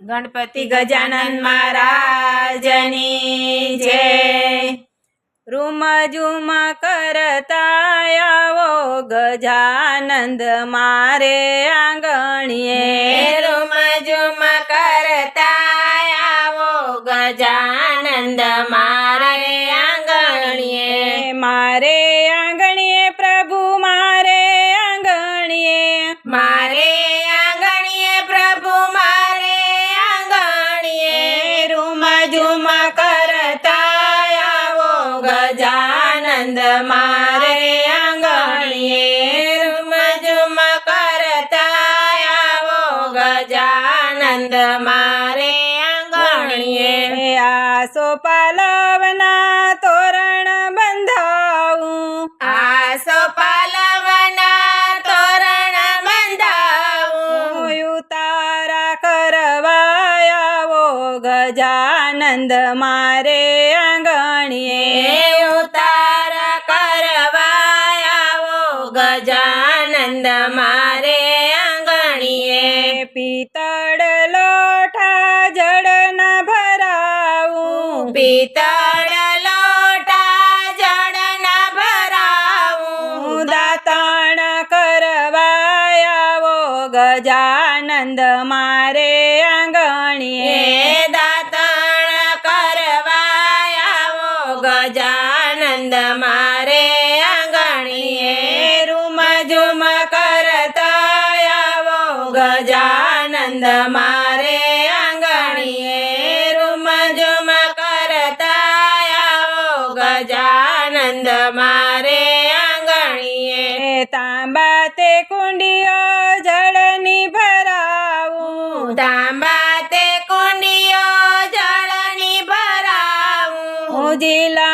ગણપતિ ગજાનન મહારાજની જય રૂમ ઝુમ કરતા આવો ગજાનંદ મારે આંગણીએ. રૂમ ગજાનંદ મારે આંગણીએ રૂમ ઝુમ કરતા આવો ગજાનંદ મારે આંગણીએ. આસો પાલવના ગજાનંદ મારે આંગણીએ ઉતારા કરવાયાવો ગજાનંદ મારે આંગણીએ. પિત્તળ લોઠા જળ ના ભરાવું. પિતળ લોટા જળ ના ભરાવું દાતણ કરવાયાવો ગજાનંદ મારે આંગણીએ. ગજાનંદ મારે આંગણીએ રૂમ ઝુમ કરતા ગજાનંદ મારે આંગણીએ રૂમ ઝુમ કરતા ગજાનંદ મારે આંગણીએ તાંબા તે કુંડીઓ જળની ભરાવું. તાંબા તે કુંડીઓ જળની ભરાવું. જીલાણ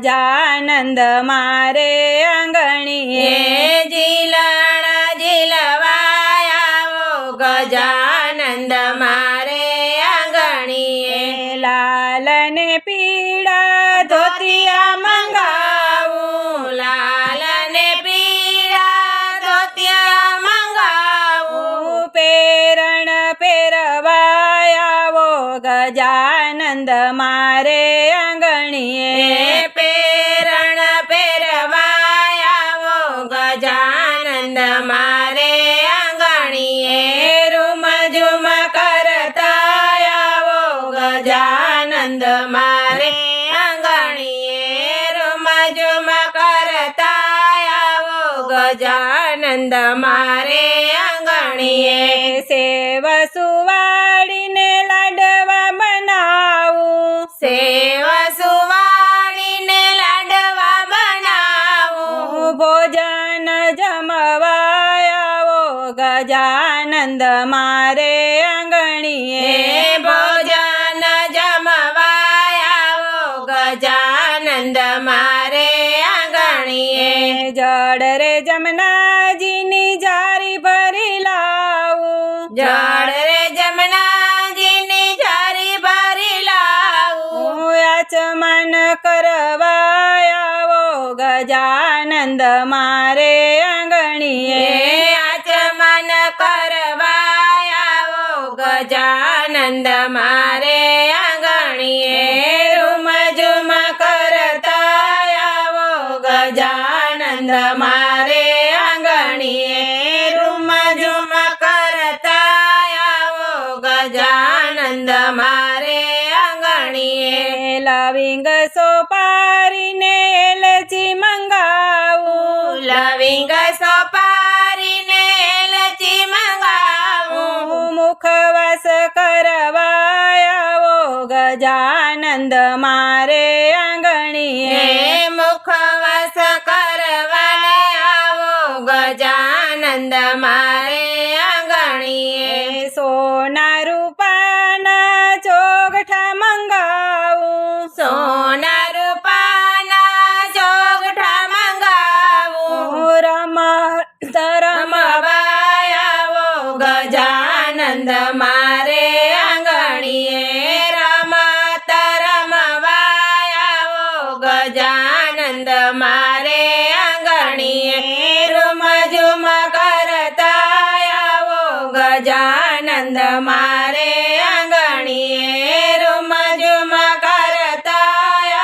ગજાનંદ મારે આંગણીએ. જીલણ ઝીલવાયાવો ગજાનંદ મારે આંગણીએ. લાલને પીડા ધોતિયા મંગાવું. લાલને પીડા ધોતિયા મંગાવું. પેરણ પેરવાયાવો ગજાનંદ મારે આંગણીએ. ગજાનંદ મારે આંગણીએ રૂમ ઝુમ કરતા આવો ગજાનંદ મારે આંગણીએ સેવ સુવાડીને લાડવા બનાવું સેવ સુવાડીને લાડવા બનાવું ભોજન જમવાયાવો ગજાનંદ મારે આંગણીએ જળ રે જમનાજીની જારી ભરી લાવું. જળ રે જમનાજીની જારી ભરી લાવું. આચમન આવો ગજાનંદ મારે આંગણીએ. ગજાનંદ મારે આંગણીએ. લવિંગ સોપારીને એલચી મંગાવું. લવિંગ સોપારીને એલચી મંગાવું. મુખવાસ કરવાયાવો ગજાનંદ મારે આંગણીએ. મુખવાસ ગજાનંદ મારે આંગણીએ રૂમ ઝુમ કરતા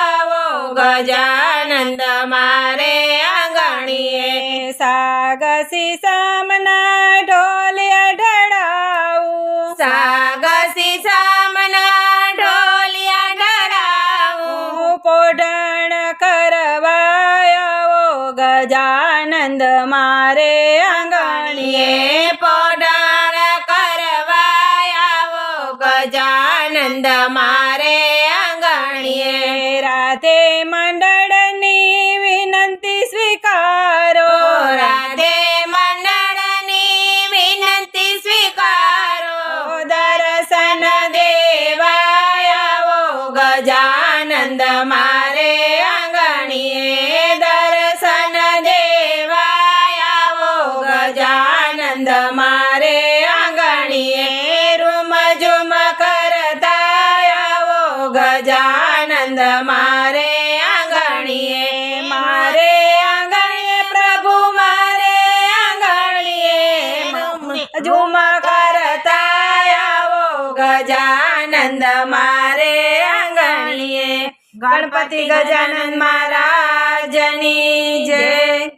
આવો. ગજાનંદ મારે આંગણીએ. સાગસી સામના ઢોલિયા ઢળાવું સાગસી સામના ઢોલિયા ઢળાવું પોઢણ કરવાયાવો ગજાનંદ મારે આંગણીએ. એ ગજાનંદ મારે આંગણીએ. રાધે મંડળની વિનંતી સ્વીકારો. રાધે મંડળની વિનંતી સ્વીકારો. દર્શન દેવાયાવો ગજાનંદ મારે આંગણીએ. ગજાનંદ મારે આંગણીએ મારે આંગણીએ, પ્રભુ મારે આંગણીએ. ઝુમા કરતા આવો ગજાનંદ, મારે આંગણીએ. ગણપતિ ગજાનંદ મહારાજની જય.